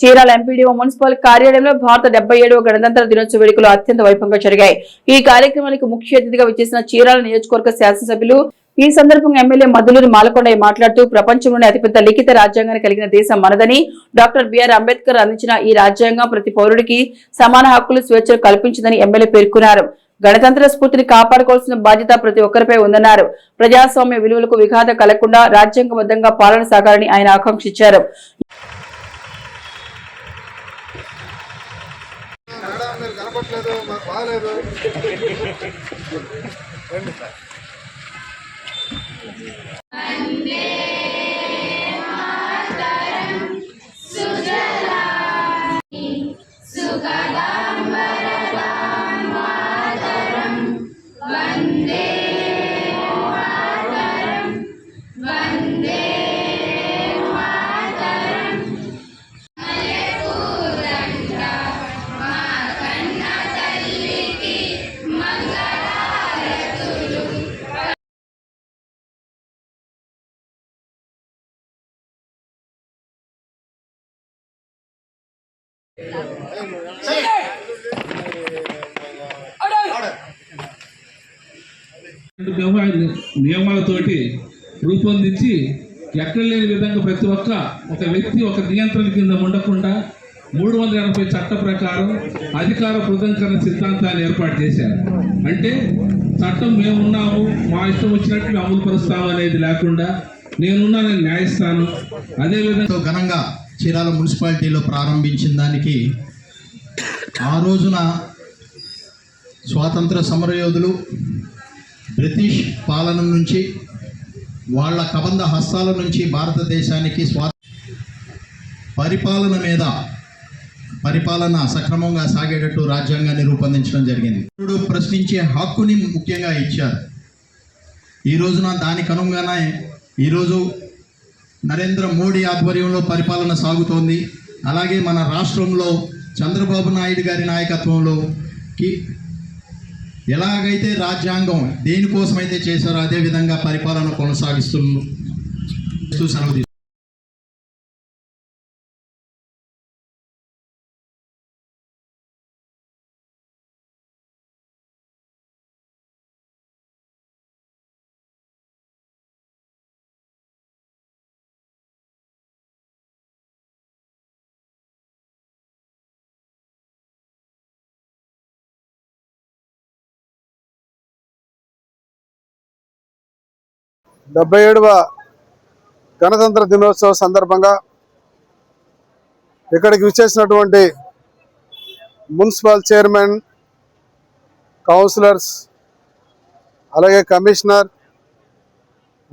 Chirala MPDO municipal కార్యాలయంలో భారత డెబ్బై ఏడవ గణతంత్ర దినోత్సవ వేడుకలు అత్యంత వైభవంగా జరిగాయి. ఈ కార్యక్రమానికి ముఖ్య అతిథిగా విచ్చేసిన చీరాల నియోజకవర్గ శాసనసభ్యులు ఈ సందర్భంగా ఎమ్మెల్యే మధులూరి మాలకొండయ్య మాట్లాడుతూ ప్రపంచంలోనే అతిపెద్ద లిఖిత రాజ్యాంగాన్ని కలిగిన దేశం మనదని డాక్టర్ బిఆర్ అంబేద్కర్ అందించిన ఈ రాజ్యాంగం ప్రతి పౌరుడికి సమాన హక్కులు స్వేచ్ఛలు కల్పించిందని ఎమ్మెల్యే పేర్కొన్నారు. గణతంత్ర స్ఫూర్తిని కాపాడుకోవాల్సిన బాధ్యత ప్రతి ఒక్కరిపై ఉందన్నారు. ప్రజాస్వామ్య విలువలకు విఘాతం కలగకుండా రాజ్యాంగబద్ధంగా పాలన సాగాలని ఆయన ఆకాంక్షించారు. మీరు కనపట్లేదు మాకు బాగలేదు రండి సార్ నియమాలతోటి రూపొందించి ఎక్కడ లేని విధంగా ప్రతి ఒక్క ఒక వ్యక్తి ఒక నియంత్రణ కింద ఉండకుండా మూడు వందల ఎనభై చట్ట ప్రకారం అధికార కృతంకరణ సిద్ధాంతాన్ని ఏర్పాటు చేశారు. అంటే చట్టం మేమున్నాము మా ఇష్టం వచ్చినట్టు మేము అమలు పరుస్తాము అనేది లేకుండా నేనున్నా నేను న్యాయస్థానం అదేవిధంగా ఘనంగా చీరాల మున్సిపాలిటీలో ప్రారంభించిన దానికి ఆ రోజున స్వాతంత్ర సమరయోధులు బ్రిటిష్ పాలన నుంచి వాళ్ళ కబంధ హస్తాల నుంచి భారతదేశానికి స్వా పరిపాలన మీద పరిపాలన సక్రమంగా సాగేటట్టు రాజ్యాంగాన్ని రూపొందించడం జరిగింది. ఇప్పుడు ప్రశ్నించే హక్కుని ముఖ్యంగా ఇచ్చారు. ఈ రోజున దానికి అనుగుణంగానే ఈరోజు నరేంద్ర మోడీ ఆధ్వర్యంలో పరిపాలన సాగుతోంది. అలాగే మన రాష్ట్రంలో చంద్రబాబు నాయుడు గారి నాయకత్వంలో కి ఎలాగైతే రాజ్యాంగం దేనికోసమైతే చేశారో అదే విధంగా పరిపాలన కొనసాగిస్తూ సెలవు డెబ్బై ఏడవ గణతంత్ర దినోత్సవ సందర్భంగా ఇక్కడికి విచ్చేసినటువంటి మున్సిపల్ చైర్మన్ కౌన్సిలర్స్ అలాగే కమిషనర్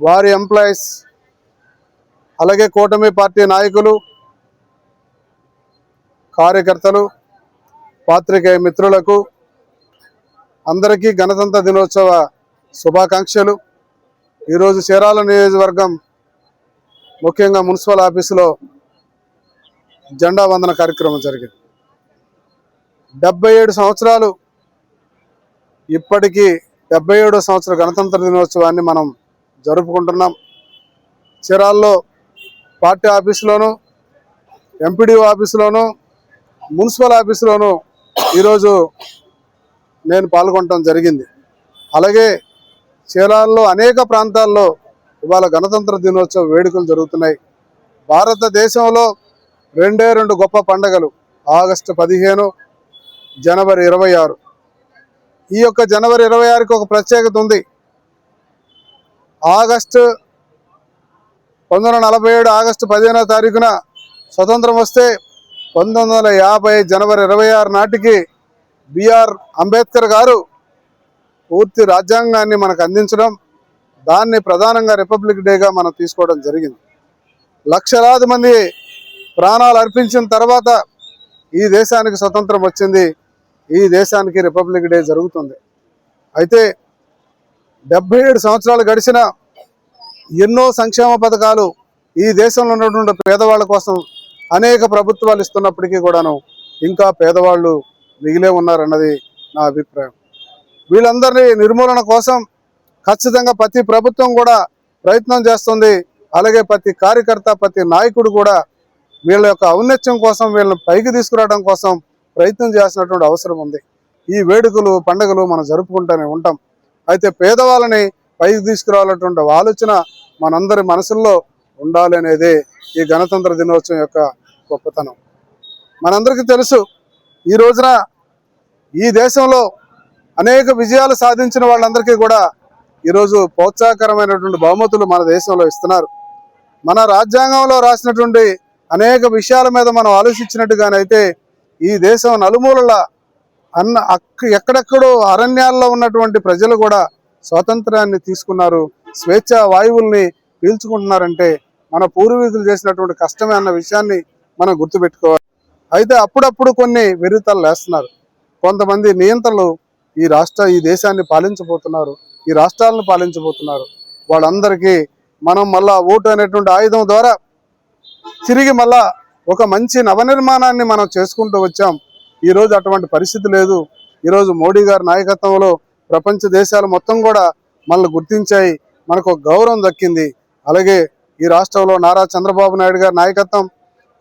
వారి ఎంప్లాయీస్ అలాగే కూటమి పార్టీ నాయకులు కార్యకర్తలు పాత్రికేయ మిత్రులకు అందరికీ గణతంత్ర దినోత్సవ శుభాకాంక్షలు. ఈరోజు చీరాల నియోజకవర్గం ముఖ్యంగా మున్సిపల్ ఆఫీసులో జెండా వందన కార్యక్రమం జరిగింది. డెబ్బై ఏడు సంవత్సరాలు ఇప్పటికీ డెబ్బై ఏడో సంవత్సర గణతంత్ర దినోత్సవాన్ని మనం జరుపుకుంటున్నాం. చీరాల్లో పార్టీ ఆఫీసులోను ఎంపీడీఓ ఆఫీసులోను మున్సిపల్ ఆఫీసులోను ఈరోజు నేను పాల్గొనడం జరిగింది. అలాగే చీరాల్లో అనేక ప్రాంతాల్లో ఇవాళ గణతంత్ర దినోత్సవ వేడుకలు జరుగుతున్నాయి. భారతదేశంలో రెండే రెండు గొప్ప పండగలు. ఆగస్టు పదిహేను జనవరి ఇరవై ఆరు. ఈ యొక్క జనవరి ఇరవై ఆరుకి ఒక ప్రత్యేకత ఉంది. ఆగస్టు పంతొమ్మిది వందల నలభై ఏడు ఆగస్టు పదిహేనో తారీఖున స్వతంత్రం వస్తే పంతొమ్మిది వందల యాభై జనవరి ఇరవై ఆరు నాటికి బిఆర్ అంబేద్కర్ గారు పూర్తి రాజ్యాంగాన్ని మనకు అందించడం దాన్ని ప్రధానంగా రిపబ్లిక్ డేగా మనం తీసుకోవడం జరిగింది. లక్షలాది మంది ప్రాణాలు అర్పించిన తర్వాత ఈ దేశానికి స్వతంత్రం వచ్చింది. ఈ దేశానికి రిపబ్లిక్ డే జరుగుతుంది. అయితే డెబ్బై ఏడు సంవత్సరాలు గడిచిన ఎన్నో సంక్షేమ పథకాలు ఈ దేశంలో ఉన్నటువంటి పేదవాళ్ళ కోసం అనేక ప్రభుత్వాలు ఇస్తున్నప్పటికీ కూడాను ఇంకా పేదవాళ్ళు మిగిలే ఉన్నారన్నది నా అభిప్రాయం. వీళ్ళందరినీ నిర్మూలన కోసం ఖచ్చితంగా ప్రతి ప్రభుత్వం కూడా ప్రయత్నం చేస్తుంది. అలాగే ప్రతి కార్యకర్త ప్రతి నాయకుడు కూడా వీళ్ళ యొక్క ఔన్నత్యం కోసం వీళ్ళని పైకి తీసుకురావడం కోసం ప్రయత్నం చేయాల్సినటువంటి అవసరం ఉంది. ఈ వేడుకలు పండుగలు మనం జరుపుకుంటూనే ఉంటాం. అయితే పేదవాళ్ళని పైకి తీసుకురావాలన్నటువంటి ఆలోచన మనందరి మనసుల్లో ఉండాలి అనేది ఈ గణతంత్ర దినోత్సవం యొక్క గొప్పతనం. మనందరికీ తెలుసు ఈ రోజున ఈ దేశంలో అనేక విజయాలు సాధించిన వాళ్ళందరికీ కూడా ఈరోజు ప్రోత్సాహకరమైనటువంటి బహుమతులు మన దేశంలో ఇస్తున్నారు. మన రాజ్యాంగంలో రాసినటువంటి అనేక విషయాల మీద మనం ఆలోచించినట్టుగానైతే ఈ దేశం నలుమూలల అన్న అక్క ఎక్కడెక్కడో అరణ్యాల్లో ఉన్నటువంటి ప్రజలు కూడా స్వాతంత్రాన్ని తీసుకున్నారు. స్వేచ్ఛ వాయువుల్ని పీల్చుకుంటున్నారంటే మన పూర్వీకులు చేసినటువంటి కష్టమే అన్న విషయాన్ని మనం గుర్తుపెట్టుకోవాలి. అయితే అప్పుడప్పుడు కొన్ని విరుతాలు లేస్తున్నారు. కొంతమంది నియంత్రణలు ఈ రాష్ట్ర ఈ దేశాన్ని పాలించబోతున్నారు ఈ రాష్ట్రాలను పాలించబోతున్నారు. వాళ్ళందరికీ మనం మళ్ళా ఓటు అనేటువంటి ఆయుధం ద్వారా తిరిగి మళ్ళా ఒక మంచి నవనిర్మాణాన్ని మనం చేసుకుంటూ వచ్చాం. ఈరోజు అటువంటి పరిస్థితి లేదు. ఈరోజు మోడీ గారి నాయకత్వంలో ప్రపంచ దేశాలు మొత్తం కూడా మనల్ని గుర్తించాయి. మనకు గౌరవం దక్కింది. అలాగే ఈ రాష్ట్రంలో నారా చంద్రబాబు నాయుడు గారి నాయకత్వం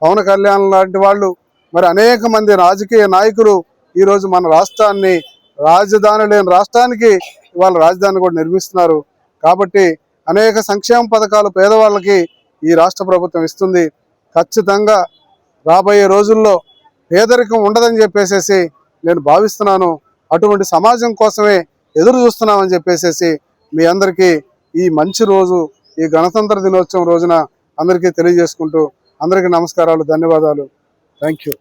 పవన్ కళ్యాణ్ లాంటి వాళ్ళు మరి అనేక మంది రాజకీయ నాయకులు ఈరోజు మన రాష్ట్రాన్ని రాజధాని లేని రాష్ట్రానికి ఇవాళ రాజధాని కూడా నిర్మిస్తున్నారు. కాబట్టి అనేక సంక్షేమ పథకాలు పేదవాళ్ళకి ఈ రాష్ట్ర ప్రభుత్వం ఇస్తుంది. ఖచ్చితంగా రాబోయే రోజుల్లో పేదరికం ఉండదని చెప్పేసేసి నేను భావిస్తున్నాను. అటువంటి సమాజం కోసమే ఎదురు చూస్తున్నామని చెప్పేసేసి మీ అందరికీ ఈ మంచి రోజు ఈ గణతంత్ర దినోత్సవం రోజున అందరికీ తెలియజేసుకుంటూ అందరికీ నమస్కారాలు ధన్యవాదాలు. Thank you.